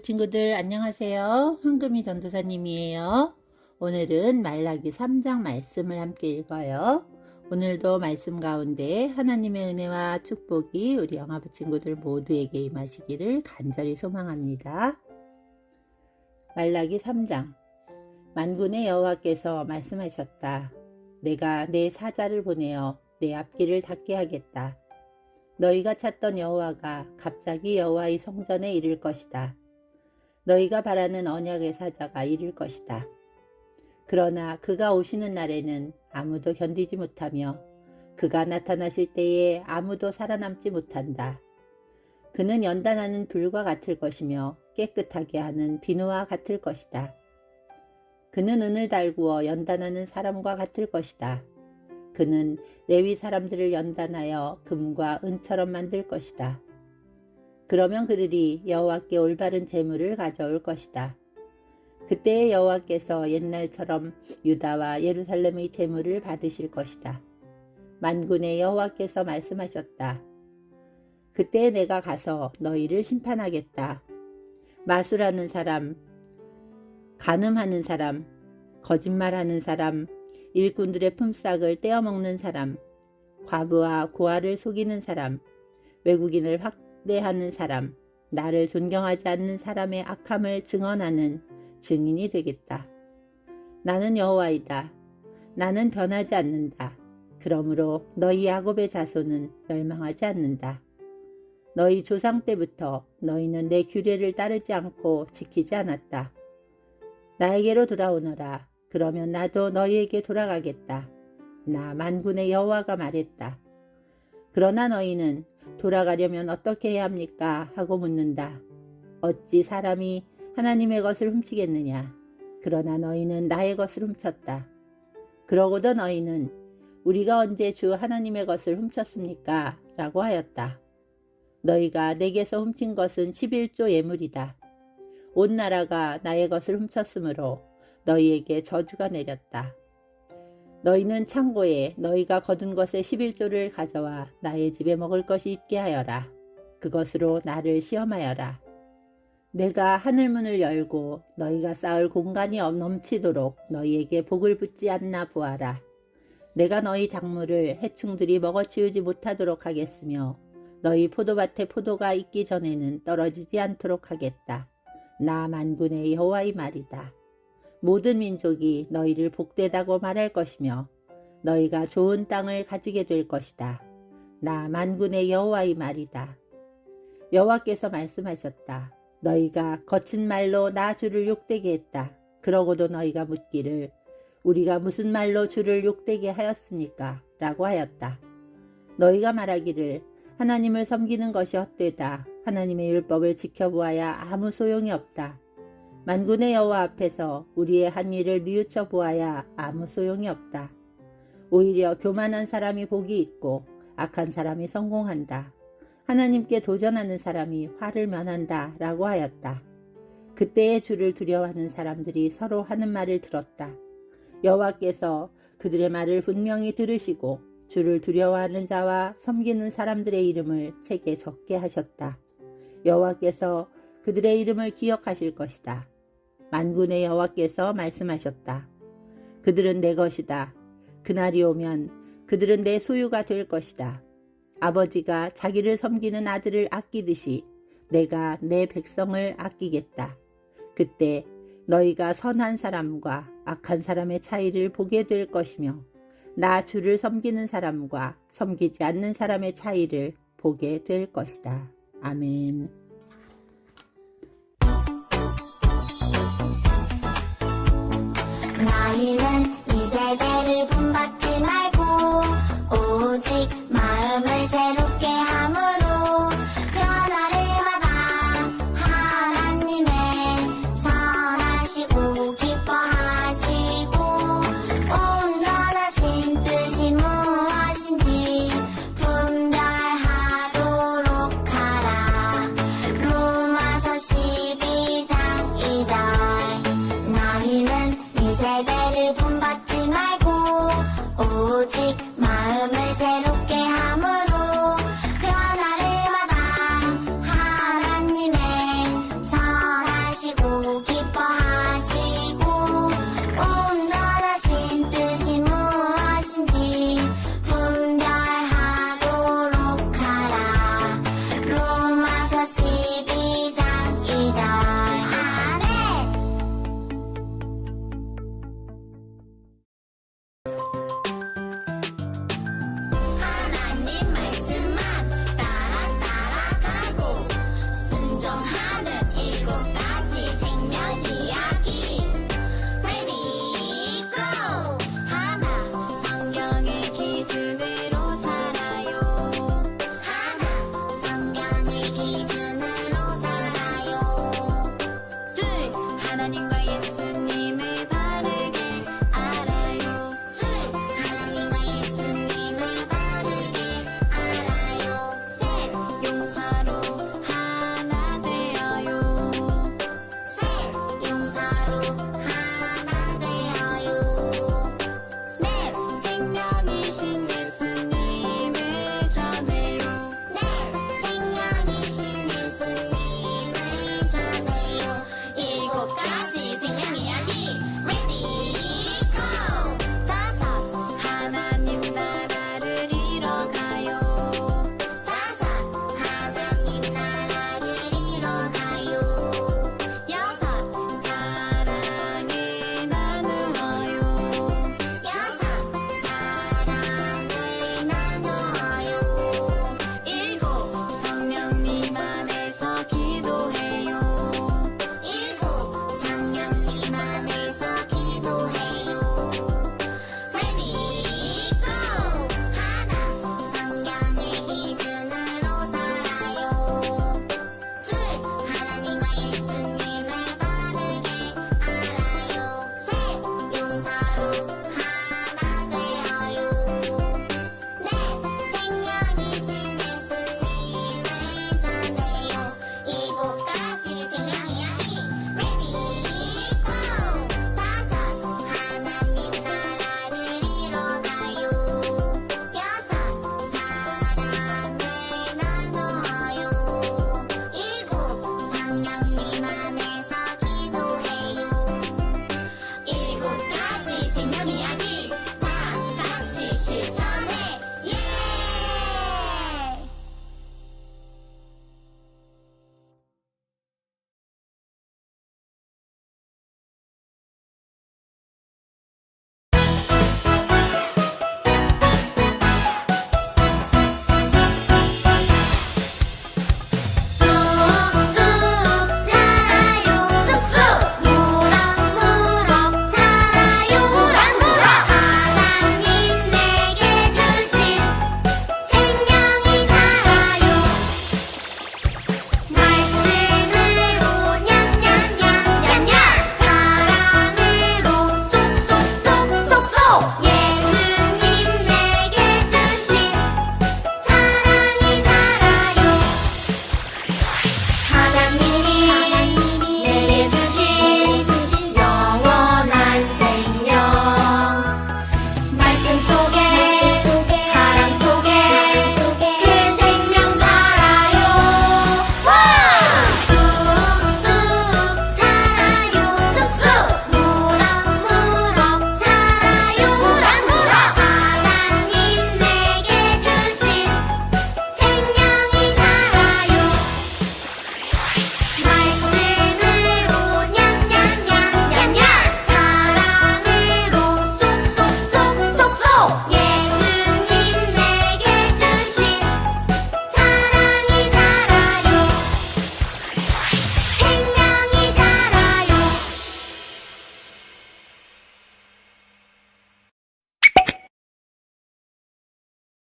친구들 안녕하세요. 황금이 전도사님이에요. 오늘은 말라기 3장 말씀을 함께 읽어요. 오늘도 말씀 가운데 하나님의 은혜와 축복이 우리 영아부 친구들 모두에게 임하시기를 간절히 소망합니다. 말라기 3장 만군의 여호와께서 말씀하셨다. 내가 내 사자를 보내어 내 앞길을 닫게 하겠다. 너희가 찾던 여호와가 갑자기 여호와의 성전에 이를 것이다. 너희가 바라는 언약의 사자가 이를 것이다. 그러나 그가 오시는 날에는 아무도 견디지 못하며 그가 나타나실 때에 아무도 살아남지 못한다. 그는 연단하는 불과 같을 것이며 깨끗하게 하는 비누와 같을 것이다. 그는 은을 달구어 연단하는 사람과 같을 것이다. 그는 레위 사람들을 연단하여 금과 은처럼 만들 것이다. 그러면 그들이 여호와께 올바른 재물을 가져올 것이다. 그때의 여호와께서 옛날처럼 유다와 예루살렘의 재물을 받으실 것이다. 만군의 여호와께서 말씀하셨다. 그때 내가 가서 너희를 심판하겠다. 마술하는 사람, 간음하는 사람, 거짓말하는 사람, 일꾼들의 품삯을 떼어먹는 사람, 과부와 고아를 속이는 사람, 외국인을 확 대하는 사람, 나를 존경하지 않는 사람의 악함을 증언하는 증인이 되겠다. 나는 여호와이다. 나는 변하지 않는다. 그러므로 너희 야곱의 자손은 멸망하지 않는다. 너희 조상 때부터 너희는 내 규례를 따르지 않고 지키지 않았다. 나에게로 돌아오너라. 그러면 나도 너희에게 돌아가겠다. 나 만군의 여호와가 말했다. 그러나 너희는 돌아가려면 어떻게 해야 합니까? 하고 묻는다. 어찌 사람이 하나님의 것을 훔치겠느냐? 그러나 너희는 나의 것을 훔쳤다. 그러고도 너희는 우리가 언제 주 하나님의 것을 훔쳤습니까? 라고 하였다. 너희가 내게서 훔친 것은 11조 예물이다. 온 나라가 나의 것을 훔쳤으므로 너희에게 저주가 내렸다. 너희는 창고에 너희가 거둔 것의 11조를 가져와 나의 집에 먹을 것이 있게 하여라. 그것으로 나를 시험하여라. 내가 하늘문을 열고 너희가 쌓을 공간이 넘치도록 너희에게 복을 붙지 않나 보아라. 내가 너희 작물을 해충들이 먹어치우지 못하도록 하겠으며 너희 포도밭에 포도가 있기 전에는 떨어지지 않도록 하겠다. 나 만군의 여호와의 말이다. 모든 민족이 너희를 복되다고 말할 것이며 너희가 좋은 땅을 가지게 될 것이다. 나 만군의 여호와의 말이다. 여호와께서 말씀하셨다. 너희가 거친 말로 나 주를 욕되게 했다. 그러고도 너희가 묻기를 우리가 무슨 말로 주를 욕되게 하였습니까? 라고 하였다. 너희가 말하기를 하나님을 섬기는 것이 헛되다. 하나님의 율법을 지켜보아야 아무 소용이 없다. 만군의 여호와 앞에서 우리의 한 일을 뉘우쳐 보아야 아무 소용이 없다. 오히려 교만한 사람이 복이 있고 악한 사람이 성공한다. 하나님께 도전하는 사람이 화를 면한다. 라고 하였다. 그때의 주를 두려워하는 사람들이 서로 하는 말을 들었다. 여호와께서 그들의 말을 분명히 들으시고 주를 두려워하는 자와 섬기는 사람들의 이름을 책에 적게 하셨다. 여호와께서 그들의 이름을 기억하실 것이다. 만군의 여호와께서 말씀하셨다. 그들은 내 것이다. 그날이 오면 그들은 내 소유가 될 것이다. 아버지가 자기를 섬기는 아들을 아끼듯이 내가 내 백성을 아끼겠다. 그때 너희가 선한 사람과 악한 사람의 차이를 보게 될 것이며 나 주를 섬기는 사람과 섬기지 않는 사람의 차이를 보게 될 것이다. 아멘.